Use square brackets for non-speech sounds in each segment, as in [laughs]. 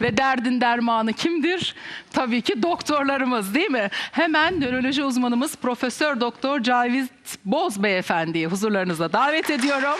Ve derdin dermanı kimdir? Tabii ki doktorlarımız değil mi? Hemen nöroloji uzmanımız Profesör Doktor Cavit Boz Beyefendi'yi huzurlarınıza davet ediyorum.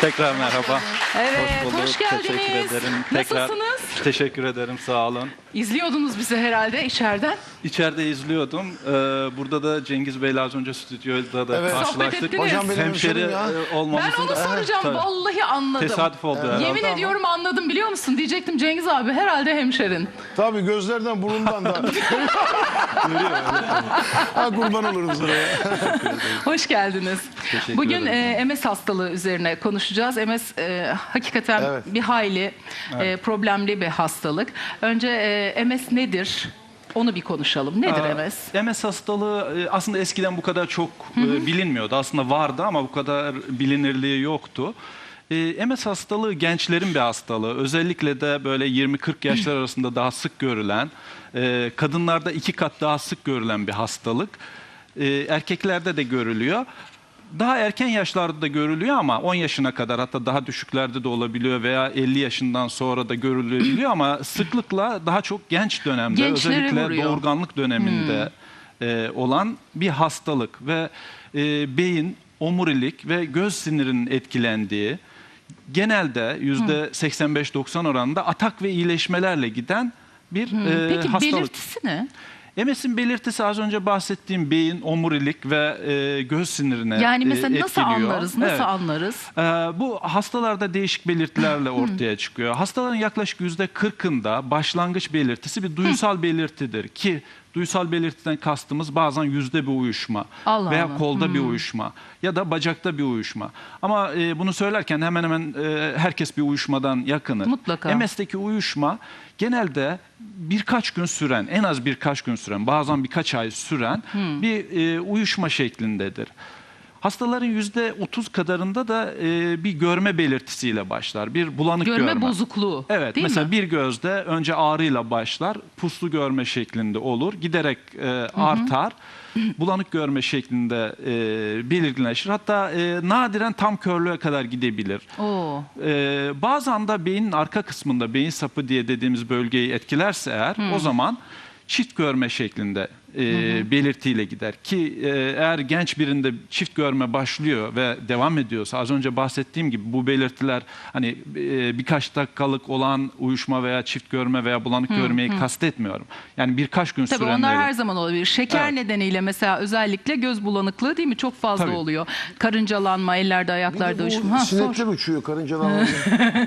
Tekrar merhaba. Evet, bulduk. hoş geldiniz. Teşekkür ederim. Tekrar Nasılsınız? Teşekkür ederim. Sağ olun. İzliyordunuz bizi herhalde içeriden. İçeride izliyordum. Ee, burada da Cengiz Bey'le az önce stüdyoda da Evet. Sohbet karşılaştık. ettiniz. Hocam benim Hemşeri hemşerim ya. e, Ben olmamızın onu da- soracağım. Tabii. Vallahi anladım. Tesadüf oldu herhalde. Yemin ama. ediyorum anladım biliyor musun? Diyecektim Cengiz abi herhalde hemşerin. Tabii gözlerden burundan da. [laughs] ha kurban olurum sana ya. Hoş geldiniz. Teşekkür Bugün e, MS hastalığı üzerine konuşacağız. MS e, hakikaten Evet. bir hayli e, problemli bir hastalık. Önce e, MS nedir? Onu bir konuşalım. Nedir Aa, MS? MS hastalığı e, aslında eskiden bu kadar çok e, bilinmiyordu. Aslında vardı ama bu kadar bilinirliği yoktu. E, MS hastalığı gençlerin bir hastalığı. Özellikle de böyle 20-40 yaşlar arasında daha sık görülen, kadınlarda iki kat daha sık görülen bir hastalık. Erkeklerde de görülüyor. Daha erken yaşlarda da görülüyor ama 10 yaşına kadar hatta daha düşüklerde de olabiliyor veya 50 yaşından sonra da görülebiliyor ama [clears throat] sıklıkla daha çok genç dönemde Gençleri özellikle vuruyor. doğurganlık döneminde e, olan bir hastalık ve e, beyin, omurilik ve göz sinirinin etkilendiği genelde yüzde 85-90 oranında atak ve iyileşmelerle giden bir e, Peki hastalık. belirtisi ne? MS'in belirtisi az önce bahsettiğim beyin, omurilik ve e, göz sinirine Yani e, mesela nasıl etkiliyor. anlarız? Nasıl Evet. anlarız? Ee, bu hastalarda değişik belirtilerle ortaya çıkıyor. Hastaların yaklaşık yüzde kırkında başlangıç belirtisi bir duysal belirtidir ki duysal belirtiden kastımız bazen yüzde bir uyuşma Allah veya Allah. kolda bir uyuşma ya da bacakta bir uyuşma. Ama e, bunu söylerken hemen hemen e, herkes bir uyuşmadan yakınır. Mutlaka. MS'deki uyuşma genelde birkaç gün süren, en az birkaç gün süren, bazen birkaç ay süren bir e, uyuşma şeklindedir. Hastaların yüzde 30 kadarında da e, bir görme belirtisiyle başlar. Bir bulanık Görme, görme. bozukluğu. Evet, değil mesela mi? bir gözde önce ağrıyla başlar, puslu görme şeklinde olur, giderek e, artar, bulanık görme şeklinde e, belirginleşir. Hatta e, nadiren tam körlüğe kadar gidebilir. Oo. Ee, bazen de beynin arka kısmında beyin sapı diye dediğimiz bölgeyi etkilerse eğer o zaman çift görme şeklinde e, belirtiyle gider ki e, eğer genç birinde çift görme başlıyor ve devam ediyorsa az önce bahsettiğim gibi bu belirtiler hani e, birkaç dakikalık olan uyuşma veya çift görme veya bulanık görmeyi kastetmiyorum. Yani birkaç gün Tabii sürenleri. onlar her zaman olabilir. Şeker Evet. nedeniyle mesela özellikle göz bulanıklığı değil mi? Çok fazla Tabii. oluyor. Karıncalanma, ellerde, ayaklarda uyuşma. Bu Ha, sor. sinekler uçuyor karıncalar. [laughs]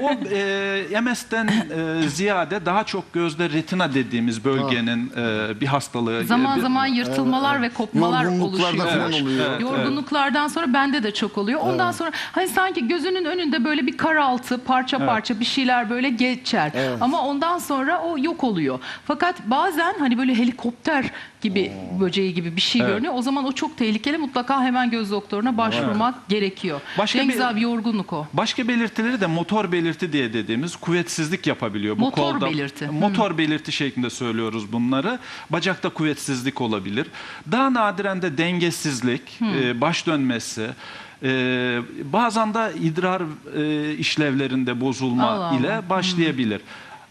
O e, MS'den e, ziyade daha çok gözde retina dediğimiz bölgenin e, bir hastalığı. Zaman zaman yırtılmalar ve kopmalar oluşuyor. falan oluyor. Yorgunluklardan sonra bende de çok oluyor. Ondan sonra hani sanki gözünün önünde böyle bir karaltı, parça parça bir şeyler böyle geçer. Ama ondan sonra o yok oluyor. Fakat bazen hani böyle helikopter gibi böceği gibi bir şey Evet. görünüyor. O zaman o çok tehlikeli. Mutlaka hemen göz doktoruna başvurmak gerekiyor. Başka Cengiz bir- abi yorgunluk o. Başka belirtileri de motor belirti diye dediğimiz kuvvetsizlik yapabiliyor. Bu Motor kolda, belirti. Motor belirti şeklinde söylüyoruz bunları. Bacakta kuvvetsizlik olabilir. Daha nadiren de dengesizlik, e, baş dönmesi, e, bazen de idrar e, işlevlerinde bozulma Allah Allah. ile başlayabilir.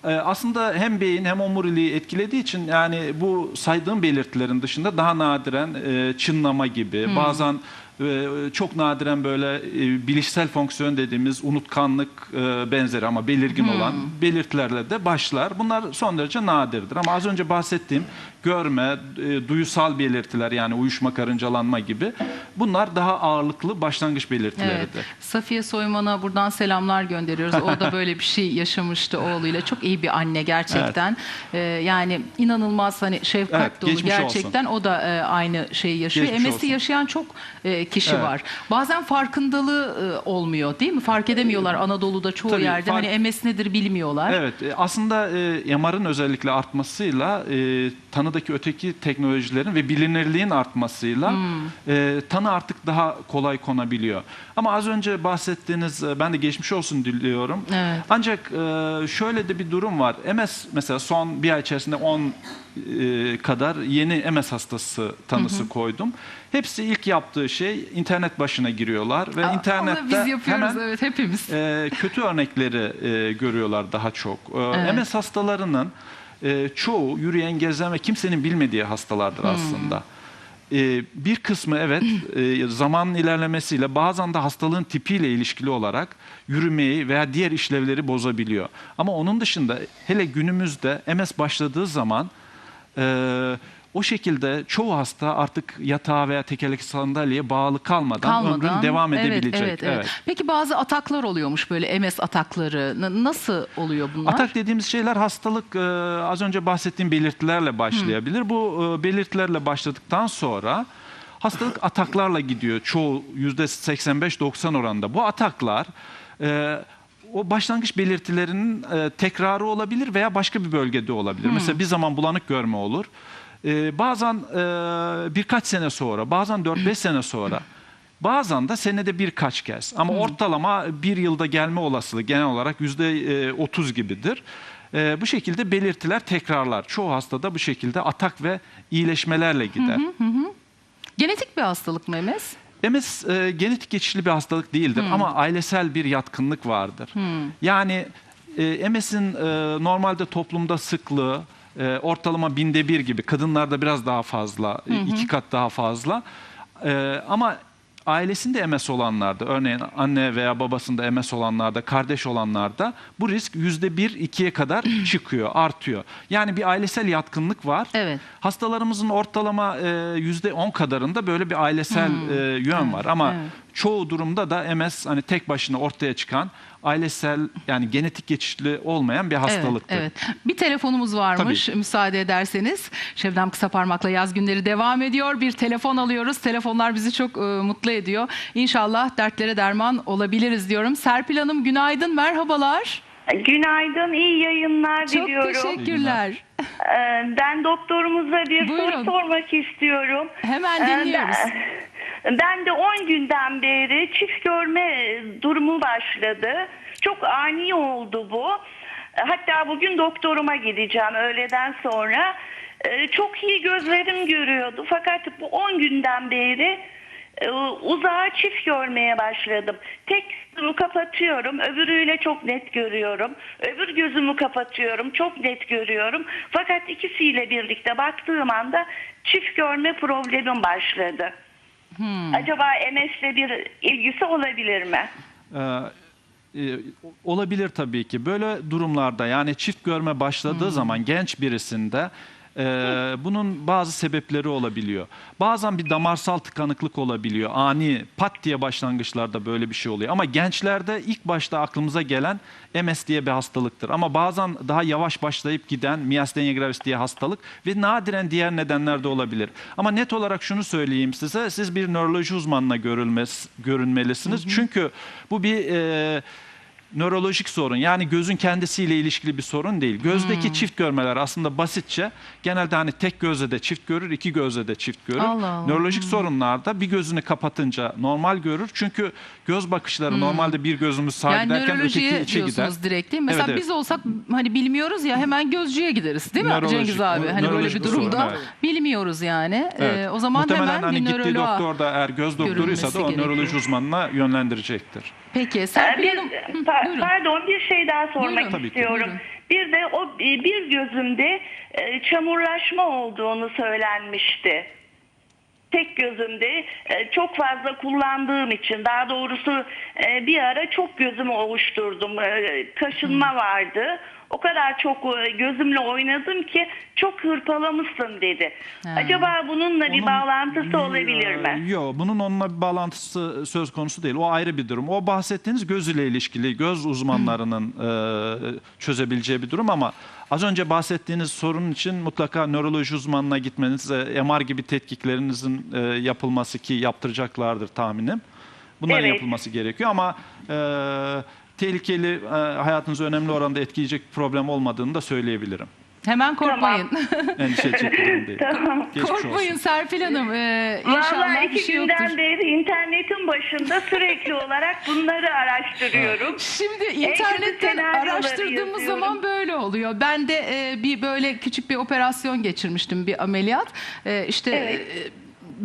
E, Aslında hem beyin hem omuriliği etkilediği için yani bu saydığım belirtilerin dışında daha nadiren e, çınlama gibi bazen e, çok nadiren böyle e, bilişsel fonksiyon dediğimiz unutkanlık e, benzeri ama belirgin olan belirtilerle de başlar. Bunlar son derece nadirdir ama az önce bahsettiğim görme, e, duyusal belirtiler yani uyuşma, karıncalanma gibi bunlar daha ağırlıklı başlangıç belirtileridir. Evet. Safiye Soyman'a buradan selamlar gönderiyoruz. O da böyle bir şey yaşamıştı oğluyla. Çok iyi bir anne gerçekten. Ee, yani inanılmaz hani şefkat Evet, dolu gerçekten. O da aynı şeyi yaşıyor. Geçmiş MS'i olsun. yaşayan çok kişi Evet. var. Bazen farkındalığı e, olmuyor değil mi? Fark edemiyorlar Anadolu'da çoğu Tabii, yerde. fark- Hani MS nedir bilmiyorlar. Evet, e, aslında e, MR'ın özellikle artmasıyla e, tanıdaki öteki teknolojilerin ve bilinirliğin artmasıyla Hmm. e, tanı artık daha kolay konabiliyor. Ama az önce bahsettiğiniz, e, ben de geçmiş olsun diliyorum. Evet. Ancak e, şöyle de bir durum var. MS mesela son bir ay içerisinde 10 e, kadar yeni MS hastası tanısı koydum. Hepsi ilk yaptığı şey internet başına giriyorlar ve Aa, internette biz yapıyoruz hemen evet hepimiz. e, kötü örnekleri e, görüyorlar daha çok. E, Evet. MS hastalarının e, çoğu yürüyen, gezen ve kimsenin bilmediği hastalardır Hmm. aslında. E, bir kısmı evet [laughs] e, zamanın ilerlemesiyle bazen de hastalığın tipiyle ilişkili olarak yürümeyi veya diğer işlevleri bozabiliyor. Ama onun dışında hele günümüzde MS başladığı zaman e, o şekilde çoğu hasta artık yatağa veya tekerlekli sandalyeye bağlı kalmadan, ömrün devam Evet, edebilecek. Evet, evet. Peki bazı ataklar oluyormuş böyle MS atakları. N- nasıl oluyor bunlar? Atak dediğimiz şeyler hastalık e, az önce bahsettiğim belirtilerle başlayabilir. Bu e, belirtilerle başladıktan sonra hastalık ataklarla gidiyor. Çoğu %85-90 oranında. Bu ataklar e, o başlangıç belirtilerinin e, tekrarı olabilir veya başka bir bölgede olabilir. Mesela bir zaman bulanık görme olur. E, bazen e, birkaç sene sonra, bazen 4-5 sene sonra Bazen de senede birkaç kez. Ama ortalama bir yılda gelme olasılığı genel olarak yüzde otuz gibidir. E, bu şekilde belirtiler tekrarlar. Çoğu hastada bu şekilde atak ve iyileşmelerle gider. Genetik bir hastalık mı MS? MS e, genetik geçişli bir hastalık değildir ama ailesel bir yatkınlık vardır. Yani e, MS'in e, normalde toplumda sıklığı e, ortalama binde bir gibi. Kadınlarda biraz daha fazla, e, iki kat daha fazla. E, ama ailesinde MS olanlarda, örneğin anne veya babasında MS olanlarda, kardeş olanlarda bu risk yüzde bir, ikiye kadar [clears throat] çıkıyor, artıyor. Yani bir ailesel yatkınlık var. Evet. Hastalarımızın ortalama e, yüzde on kadarında böyle bir ailesel e, yön var. Ama evet. Çoğu durumda da MS hani tek başına ortaya çıkan ailesel yani genetik geçişli olmayan bir hastalıktır. Evet, evet. Bir telefonumuz varmış Tabii. müsaade ederseniz. Şebnem Kısaparmak'la yaz günleri devam ediyor. Bir telefon alıyoruz. Telefonlar bizi çok e, mutlu ediyor. İnşallah dertlere derman olabiliriz diyorum. Serpil Hanım günaydın, merhabalar. Günaydın, iyi yayınlar Çok diliyorum. teşekkürler. Ee, Ben doktorumuza bir Buyurun. soru sormak istiyorum. Hemen Ee, dinliyoruz. Ben, ben de 10 günden beri çift görme durumu başladı. Çok ani oldu bu. Hatta bugün doktoruma gideceğim öğleden sonra. Ee, Çok iyi gözlerim görüyordu. Fakat bu 10 günden beri e, uzağa çift görmeye başladım. Tek gözümü kapatıyorum, öbürüyle çok net görüyorum. Öbür gözümü kapatıyorum, çok net görüyorum. Fakat ikisiyle birlikte baktığım anda çift görme problemim başladı. Acaba MS'le bir ilgisi olabilir mi? Ee, e, olabilir tabii ki. Böyle durumlarda yani çift görme başladığı zaman genç birisinde e, bunun bazı sebepleri olabiliyor. Bazen bir damarsal tıkanıklık olabiliyor. Ani pat diye başlangıçlarda böyle bir şey oluyor. Ama gençlerde ilk başta aklımıza gelen MS diye bir hastalıktır. Ama bazen daha yavaş başlayıp giden miastenia gravis diye hastalık ve nadiren diğer nedenler de olabilir. Ama net olarak şunu söyleyeyim size. Siz bir nöroloji uzmanına görülmez, görünmelisiniz. Çünkü bu bir e, nörolojik sorun. Yani gözün kendisiyle ilişkili bir sorun değil. Gözdeki Hmm. çift görmeler aslında basitçe genelde hani tek gözle de çift görür, iki gözle de çift görür. Allah Allah. Nörolojik sorunlarda bir gözünü kapatınca normal görür. Çünkü göz bakışları normalde bir gözümüz sağa Hmm. Yani giderken öteki içe gider. direkt değil mi? Mesela Evet, evet. biz olsak hani bilmiyoruz ya hemen gözcüye gideriz değil mi Nörolojik, Cengiz abi? Hani böyle bir bir sorun, durumda evet. bilmiyoruz yani. Evet. Ee, o zaman Muhtemelen hemen hani bir gittiği nöroloğa. doktor da eğer göz doktoruysa da o görülmesi nöroloji gerekiyor. uzmanına yönlendirecektir. Peki Ee, Serpil Bir, Hanım. Pa- pardon bir şey daha sormak Buyurun. Tabii ki. istiyorum. Buyurun. Bir de o bir gözümde e, çamurlaşma olduğunu söylenmişti. Tek gözümde e, çok fazla kullandığım için daha doğrusu e, bir ara çok gözümü ovuşturdum. E, Kaşınma vardı. O kadar çok e, gözümle oynadım ki çok hırpalamışsın dedi. Ha. Acaba bununla bir Onun- bağlantısı olabilir mi? Yok, bunun onunla bir bağlantısı söz konusu değil. O ayrı bir durum. O bahsettiğiniz göz ile ilişkili göz uzmanlarının [clears throat] e, çözebileceği bir durum ama az önce bahsettiğiniz sorun için mutlaka nöroloji uzmanına gitmeniz, e, MR gibi tetkiklerinizin e, yapılması ki yaptıracaklardır tahminim. Bunların Evet. yapılması gerekiyor ama e, tehlikeli, e, hayatınızı önemli oranda etkileyecek problem olmadığını da söyleyebilirim. Hemen korkmayın. [laughs] Endişe edecek bir durum değil. Tamam. Geçmiş korkmayın olsun. Serpil Hanım. Ee, Vallahi inşallah bir iki şey günden yoktur. beri internetin başında sürekli olarak bunları araştırıyorum. [laughs] Şimdi internetten senaryoları araştırdığımız yazıyorum. zaman böyle oluyor. Ben de e, bir böyle küçük bir operasyon geçirmiştim bir ameliyat. E, işte Evet. e,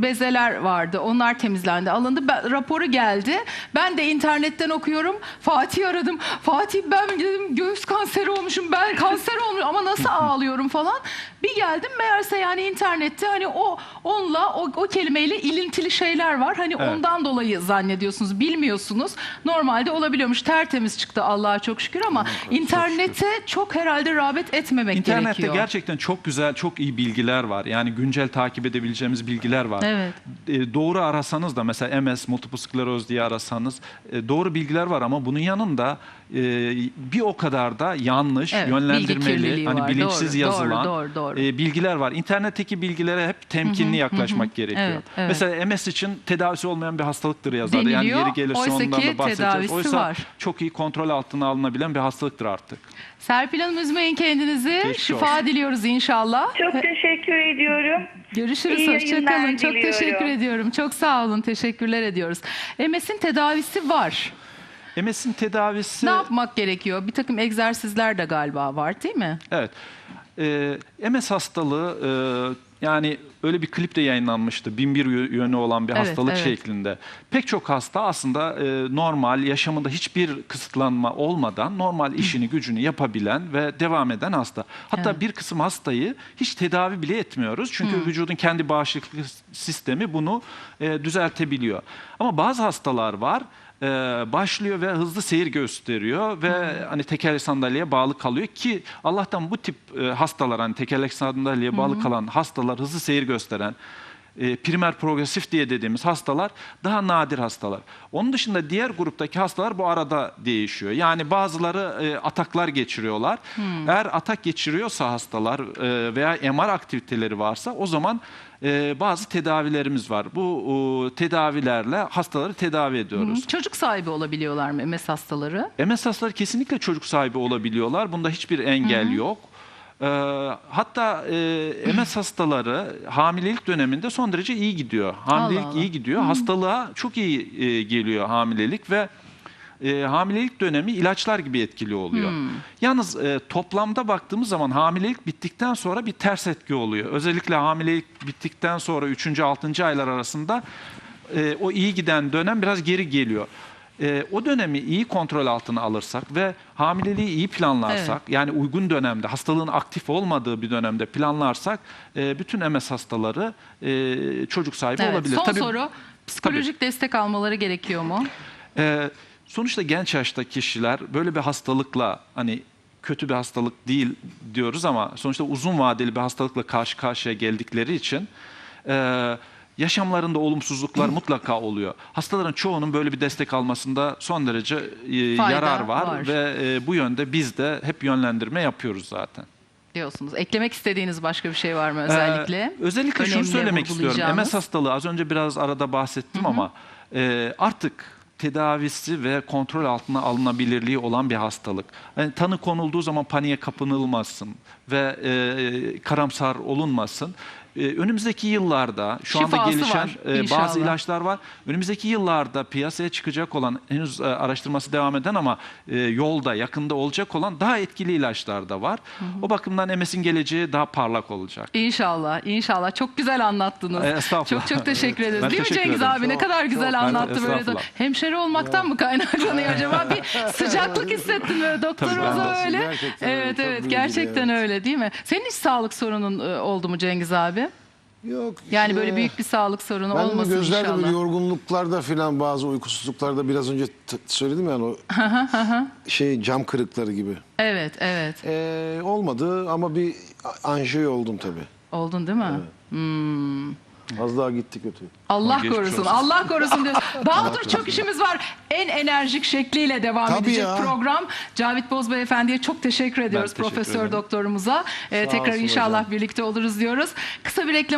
bezeler vardı. Onlar temizlendi, alındı. Ben, raporu geldi. Ben de internetten okuyorum. Fatih aradım. Fatih ben dedim göğüs kanseri olmuşum. Ben kanser olmuşum ama nasıl [laughs] ağlıyorum falan. Bir geldim meğerse yani internette hani o onunla o, o kelimeyle ilintili şeyler var. Hani Evet. ondan dolayı zannediyorsunuz, bilmiyorsunuz. Normalde olabiliyormuş. Tertemiz çıktı Allah'a çok şükür ama internete çok herhalde rağbet etmemek İnternette gerekiyor. gerçekten çok güzel, çok iyi bilgiler var. Yani güncel takip edebileceğimiz bilgiler var. Evet. E, doğru arasanız da mesela MS, multiple skleroz diye arasanız e, doğru bilgiler var ama bunun yanında e, bir o kadar da yanlış, Evet, yönlendirmeli, hani var. bilinçsiz Doğru, yazılan doğru, doğru. e, bilgiler var. İnternetteki bilgilere hep temkinli yaklaşmak gerekiyor. Evet, evet. Mesela MS için tedavisi olmayan bir hastalıktır yazar. Yani Deniliyor. yeri gelirse Oysa ondan da bahsedeceğiz. tedavisi Oysa var. çok iyi kontrol altına alınabilen bir hastalıktır artık. Serpil Hanım üzmeyin kendinizi. Geçmiş Şifa olsun. diliyoruz inşallah. Çok teşekkür ediyorum. Görüşürüz. Hoşçakalın. Çok diliyorum. teşekkür ediyorum. Çok sağ olun. Teşekkürler ediyoruz. MS'in tedavisi var. MS'in tedavisi... Ne yapmak gerekiyor? Bir takım egzersizler de galiba var değil mi? Evet. Ee, MS hastalığı e, yani öyle bir klip de yayınlanmıştı. Bin bir yö- yönü olan bir Evet, hastalık evet. şeklinde. Pek çok hasta aslında e, normal yaşamında hiçbir kısıtlanma olmadan normal işini gücünü yapabilen ve devam eden hasta. Hatta Evet. bir kısım hastayı hiç tedavi bile etmiyoruz. Çünkü vücudun kendi bağışıklık sistemi bunu e, düzeltebiliyor. Ama bazı hastalar var e, başlıyor ve hızlı seyir gösteriyor ve hani tekerlek sandalyeye bağlı kalıyor ki Allah'tan bu tip e, hastalar hani tekerlek sandalyeye bağlı kalan hastalar hızlı seyir gösteren e, primer progresif diye dediğimiz hastalar daha nadir hastalar. Onun dışında diğer gruptaki hastalar bu arada değişiyor. Yani bazıları e, ataklar geçiriyorlar. Eğer atak geçiriyorsa hastalar e, veya MR aktiviteleri varsa o zaman e, bazı tedavilerimiz var. Bu e, tedavilerle hastaları tedavi ediyoruz. Çocuk sahibi olabiliyorlar mı MS hastaları? MS hastaları kesinlikle çocuk sahibi olabiliyorlar. Bunda hiçbir engel yok. Ee, hatta e, MS hastaları hamilelik döneminde son derece iyi gidiyor. Hamilelik Allah Allah. iyi gidiyor. Hastalığa çok iyi e, geliyor hamilelik ve e, hamilelik dönemi ilaçlar gibi etkili oluyor. Yalnız e, toplamda baktığımız zaman hamilelik bittikten sonra bir ters etki oluyor. Özellikle hamilelik bittikten sonra 3. 6. aylar arasında e, o iyi giden dönem biraz geri geliyor. E, o dönemi iyi kontrol altına alırsak ve hamileliği iyi planlarsak yani uygun dönemde hastalığın aktif olmadığı bir dönemde planlarsak e, bütün MS hastaları e, çocuk sahibi Evet. olabilir. Son Tabii- soru. Psikolojik destek almaları gerekiyor mu? ee, sonuçta genç yaşta kişiler böyle bir hastalıkla hani kötü bir hastalık değil diyoruz ama sonuçta uzun vadeli bir hastalıkla karşı karşıya geldikleri için e, yaşamlarında olumsuzluklar [clears throat] mutlaka oluyor. Hastaların çoğunun böyle bir destek almasında son derece e, Fayda yarar var, var. ve e, bu yönde biz de hep yönlendirme yapıyoruz zaten. Diyorsunuz. Eklemek istediğiniz başka bir şey var mı özellikle? Ee, özellikle şunu Önemli söylemek istiyorum. MS hastalığı az önce biraz arada bahsettim ama e, artık tedavisi ve kontrol altına alınabilirliği olan bir hastalık. Yani tanı konulduğu zaman paniğe kapınılmasın ve e, karamsar olunmasın. E, önümüzdeki yıllarda şu anda Şifası gelişen var, e, inşallah. bazı ilaçlar var. Önümüzdeki yıllarda piyasaya çıkacak olan henüz e, araştırması devam eden ama e, yolda yakında olacak olan daha etkili ilaçlar da var. O bakımdan MS'in geleceği daha parlak olacak. İnşallah, inşallah. Çok güzel anlattınız. E, estağfurullah. Çok çok teşekkür ederiz. Ben Değil mi teşekkür Cengiz ederim. abi? Ne Çok, kadar güzel çok. anlattı Ben- böyle. de. estağfurullah. Hemşeri olmaktan mı kaynaklanıyor [laughs] acaba? Bir sıcaklık hissettim böyle doktorumuza ben de. öyle. Gerçekten öyle, Evet çok evet bilgili, gerçekten evet. öyle değil mi? Senin hiç sağlık sorunun e, oldu mu Cengiz abi? Yok. Yani böyle büyük bir sağlık sorunu Ben de olmasın gözlerde böyle inşallah. yorgunluklarda filan bazı uykusuzluklarda biraz önce söyledim yani o şey cam kırıkları gibi. Evet evet. Ee, olmadı ama bir anjiyo oldum tabii. Oldun değil mi? Hmm. Az daha gitti kötü. Allah Geçmiş korusun, olsun. Allah korusun diyor. Daha dur çok işimiz var. En enerjik şekliyle devam Tabii edecek ya. program. Cavit Bozbey Efendi'ye çok teşekkür ediyoruz teşekkür Profesör ederim. Doktorumuza. Ee, tekrar inşallah hocam. birlikte oluruz diyoruz. Kısa bir reklam